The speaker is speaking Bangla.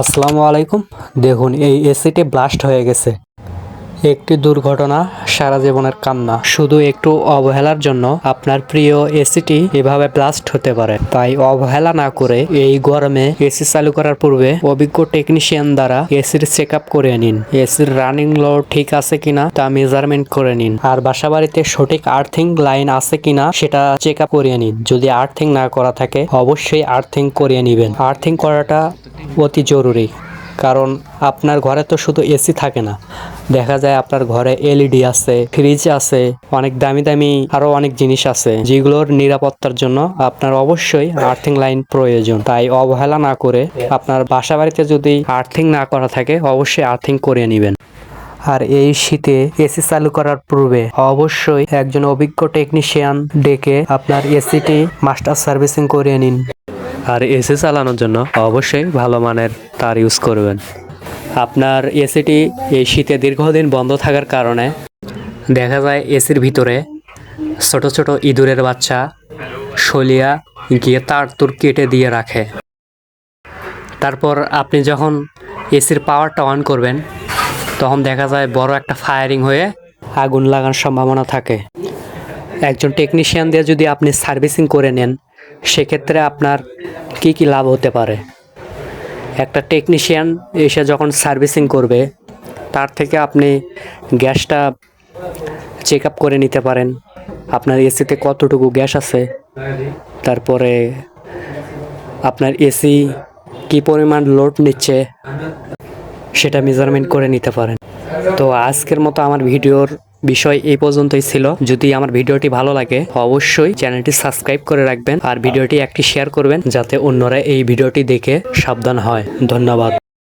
আসসালামু আলাইকুম। দেখুন, এই এসিটি ব্লাস্ট হয়ে গেছে। একটি দুর্ঘটনা, সারা জীবনের কান্না। শুধু একটু অবহেলার জন্য আপনার প্রিয় এসিটি এভাবে ব্লাস্ট হতে পারে। তাই অবহেলা না করে এই গরমে এসি চালু করার পূর্বে অভিজ্ঞ টেকনিশিয়ান দ্বারা এসির চেক আপ করে নিন। এসির রানিং লোড ঠিক আছে কিনা তা মেজারমেন্ট করে নিন। আর বাসা বাড়িতে সঠিক আর্থিং লাইন আছে কিনা সেটা চেক আপ করিয়ে নিন। যদি আর্থিং না করা থাকে, অবশ্যই আর্থিং করিয়ে নেবেন। আর্থিং করাটা অতি জরুরি, কারণ আপনার ঘরে তো শুধু এসি থাকে না। দেখা যায় আপনার ঘরে এলইডি আছে, ফ্রিজ আছে, অনেক দামি দামি আরও অনেক জিনিস আছে, যেগুলোর নিরাপত্তার জন্য আপনার অবশ্যই আর্থিং লাইন প্রয়োজন। তাই অবহেলা না করে আপনার বাসা বাড়িতে যদি আর্থিং না করা থাকে, অবশ্যই আর্থিং করে নেবেন। আর এই শীতে এসি চালু করার পূর্বে অবশ্যই একজন অভিজ্ঞ টেকনিশিয়ান ডেকে আপনার এসিটি মাস্টার সার্ভিসিং করিয়ে নিন। আর এসি চালানোর জন্য অবশ্যই ভালো মানের তার ইউজ করবেন। আপনার এসিটি এই শীতে দীর্ঘদিন বন্ধ থাকার কারণে দেখা যায় এসির ভিতরে ছোট ছোট ইঁদুরের বাচ্চা শলিয়া গিয়ে তার তুর কেটে দিয়ে রাখে। তারপর আপনি যখন এসির পাওয়ারটা অন করবেন, তখন দেখা যায় বড় একটা ফায়ারিং হয়ে আগুন লাগার সম্ভাবনা থাকে। একজন টেকনিশিয়ান দিয়ে যদি আপনি সার্ভিসিং করে নেন, সেক্ষেত্রে আপনার কি কি লাভ হতে পারে? একটা টেকনিশিয়ান এসে যখন সার্ভিসিং করবে, তার থেকে আপনি গ্যাসটা চেক আপ করে নিতে পারেন। আপনার এসিতে কতটুকু গ্যাস আছে? তারপরে আপনার এসি কি পরিমাণ লোড নিচ্ছে, সেটা মেজারমেন্ট করে নিতে পারেন। তো আজকের মতো আমার ভিডিওর বিষয় এই পর্যন্তই ছিল। যদি আমার ভিডিওটি ভালো লাগে, অবশ্যই চ্যানেলটি সাবস্ক্রাইব করে রাখবেন আর ভিডিওটি একটি শেয়ার করবেন যাতে অন্যরা এই ভিডিওটি দেখে সাবধান হয়। ধন্যবাদ।